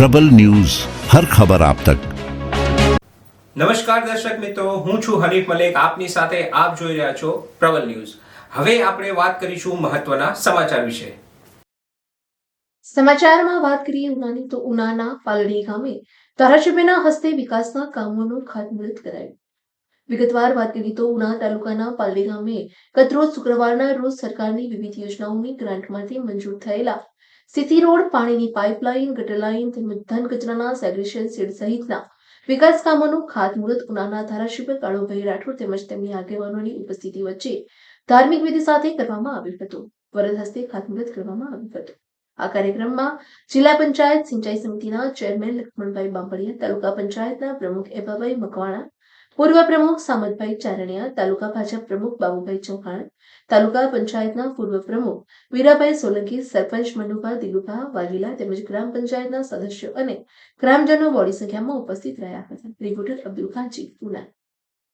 પ્રબલ news હર ખબર આપ તક. નમસ્કાર દર્શક મિત્રો હું છું હરીફ મલેક આપની સાથે આપ જોઈ રહ્યા છો પ્રબલ ન્યૂઝ. હવે આપણે વાત કરીશું મહત્વના સમાચાર વિશે. સમાચારમાં વાત કરીએ ઉનાની તો ઉનાના પાલડી ગામે ધારાસભ્યના હસ્તે વિકાસના કામોનું ખાતમુહૂર્ત કરાયું. વિગતવાર વાત કરીએ તો ઉના તાલુકાના પાલડી ગામે ગતરોજ શુક્રવારના રોજ સરકારની વિવિધ યોજનાઓની ગ્રાન્ટમાંથી મંજૂર થયેલા સીસી રોડ, પાણીની પાઇપલાઇન ગટર લાઇન તેમજ ધન કચરાના સેગ્રેશન સીડ સહિતના વિકાસ કામોનું ખાતમુહૂર્ત ઉનાના ધારાસભ્ય કાળુભાઈ રાઠોડ તેમજ તેમની આગેવાનોની ઉપસ્થિતિ વચ્ચે ધાર્મિક વિધિ સાથે કરવામાં આવ્યું હતું. વરદ હસ્તે ખાતમુહૂર્ત કરવામાં આવ્યું હતું. આ કાર્યક્રમમાં જિલ્લા પંચાયત સિંચાઈ સમિતિના ચેરમેન લક્ષ્મણભાઈ બાંબડિયા તાલુકા પંચાયતના પ્રમુખ એબાભાઈ મકવાણા પૂર્વ પ્રમુખ સામતભાઈ ચારણિયા, તાલુકા ભાજપ પ્રમુખ બાબુભાઈ ચૌહાણ, તાલુકા પંચાયતના પૂર્વ પ્રમુખ વીરાભાઈ સોલંકી, સરપંચ મનુભા દિલુભા, વાઘેલા તેમજ ગ્રામ પંચાયતના સદસ્યો અને ગ્રામજનો બોડી સંખ્યામાં ઉપસ્થિત રહ્યા હતા. રિપોર્ટર અબ્દુલ કાજી ઉના